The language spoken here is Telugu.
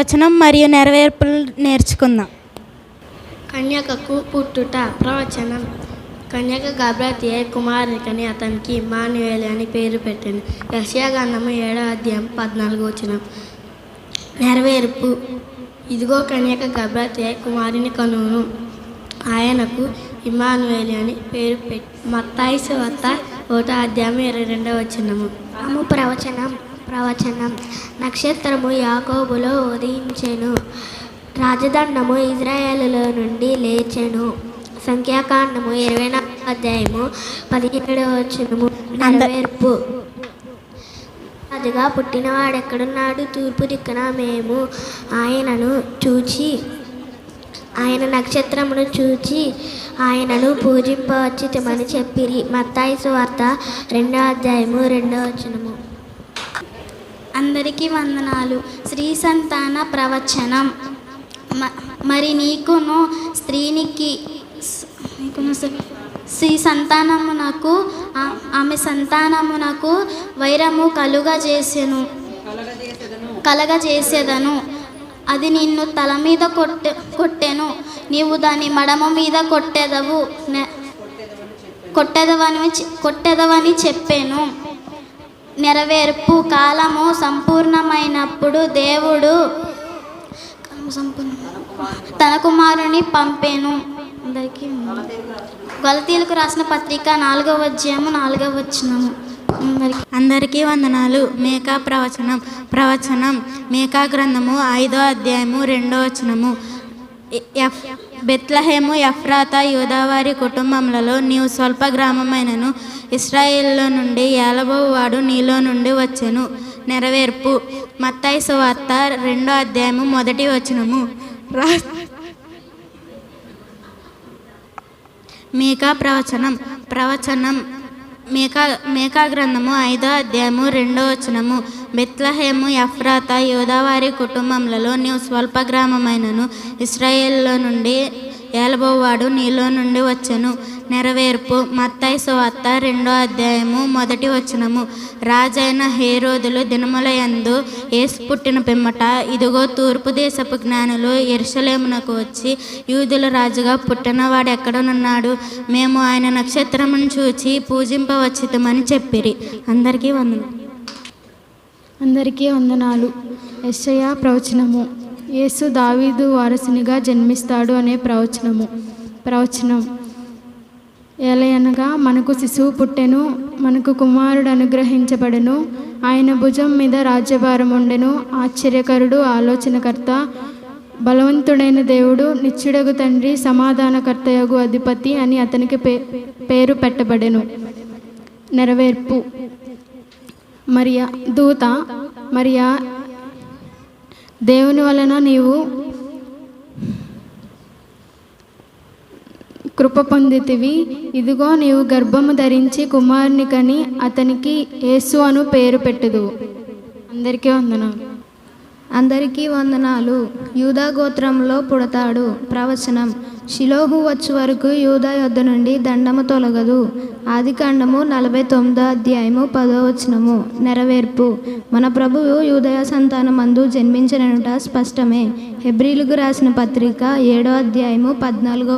ప్రవచనం మరియు నెరవేర్పులు నేర్చుకుందాం. కన్యకకు పుట్టుట ప్రవచనం. కన్యక గర్భవతి కుమారికని కుమారునికని అతనికి మాన్యువేలి అని పేరు పెట్టింది యశయా ఏడో అధ్యాయం పద్నాలుగు వచ్చిన నెరవేర్పు. ఇదిగో కన్యక గర్భవతి కుమారిని కుమారుని కనును. ఆయనకు ఇమానువేలి అని పేరు పెట్టి మత్తాయి వత్త ఒకటో అధ్యాయం ఇరవై రెండో వచ్చినము ప్రవచనం. ప్రవచనం. నక్షత్రము యాకోబులో ఉదయించెను. రాజదండము ఇజ్రాయేలులో నుండి లేచెను. సంఖ్యాకాండము ఇరవై నాలుగు అధ్యాయము పదిహేడవ వచనము. నెరవేర్పు. అదిగా పుట్టినవాడు ఎక్కడున్నాడు తూర్పు దిక్కున మేము ఆయనను చూచి ఆయన నక్షత్రమును చూచి ఆయనను పూజింపవచ్చితమని చెప్పిరి. మత్తాయి సువార్త రెండో అధ్యాయము రెండో వచనము. అందరికీ వందనాలు. స్త్రీ సంతాన ప్రవచనం. మ- మరి నీకును స్త్రీనికి స్త్రీ సంతానమునకు ఆమె సంతానమునకు వైరము కలుగజేసెను. కలగజేసేదను. అది నిన్ను తల మీద కొట్టె కొట్టెను. నీవు దాని మడమ మీద కొట్టెదవు. కొట్టెదవని కొట్టెదవని చెప్పాను. నెరవేర్పు కాలము సంపూర్ణమైనప్పుడు దేవుడు తన కుమారుని పంపేను. అందరికీ గలతీలకు రాసిన పత్రిక నాలుగవ అధ్యాయము నాలుగవ వచనము. అందరికీ అందరికీ వందనాలు. మేకా ప్రవచనం ప్రవచనం మేకా గ్రంథము ఐదో అధ్యాయము రెండో వచనము. ఎఫ్ బెత్లహేము ఎఫ్రాతా యూదావారి కుటుంబములలో నీవు స్వల్ప గ్రామమైనను. ఇస్రాయిల్లో నుండి ఏలబోవాడు నీలో నుండి వచ్చెను. నెరవేర్పు. మత్తాయి సువార్త రెండో అధ్యాయము మొదటి వచనము. రా మేకా ప్రవచనం. ప్రవచనం మేకా మేకా గ్రంథము ఐదో అధ్యాయము రెండో వచనము. బెత్లహేము ఎఫ్రాత యోదావారి కుటుంబంలో నీవు స్వల్ప గ్రామమైనను ఇస్రాయేల్లో నుండి ఏలబోవాడు నీలో నుండి వచ్చను. నెరవేర్పు మత్తాయి సువార్త రెండో అధ్యాయము మొదటి వచనము. రాజైన హేరోదులు దినములయందు ఏసు పుట్టిన పిమ్మట ఇదిగో తూర్పు దేశపు జ్ఞానులు ఎరుసలేమునకు వచ్చి యూదుల రాజుగా పుట్టినవాడు ఎక్కడనున్నాడు? మేము ఆయన నక్షత్రమును చూచి పూజింపవచ్చితమని చెప్పిరి. అందరికీ వందలు అందరికీ వందనాలు. యెషయా ప్రవచనము. యేసు దావీదు వారసునిగా జన్మిస్తాడు అనే ప్రవచనము. ప్రవచనం. ఎలయనగా మనకు శిశువు పుట్టెను మనకు కుమారుడు అనుగ్రహించబడెను ఆయన భుజం మీద రాజ్యభారం ఉండెను ఆశ్చర్యకరుడు ఆలోచనకర్త బలవంతుడైన దేవుడు నిత్యుడగు తండ్రి సమాధానకర్తయగు అధిపతి అని అతనికి పే పేరు పెట్టబడెను. నెరవేర్పు. మరియా దూత మరియా దేవుని వలన నీవు కృప పొందితివి. ఇదిగో నీవు గర్భము ధరించి కుమారుని కని అతనికి యేసు అను పేరు పెట్టుదు అందరికీ వందనాలు. అందరికీ వందనాలు. యూదా గోత్రంలో పుడతాడు ప్రవచనం. షిలోహు వచ్చు వరకు యూదా యొద్ద నుండి దండము తొలగదు. ఆది కాండము నలభై తొమ్మిదో అధ్యాయము పదో వచనము. నెరవేర్పు. మన ప్రభువు యూదయ సంతానమందు జన్మించననుట స్పష్టమే. హెబ్రిలకు రాసిన పత్రిక ఏడో అధ్యాయము పద్నాలుగో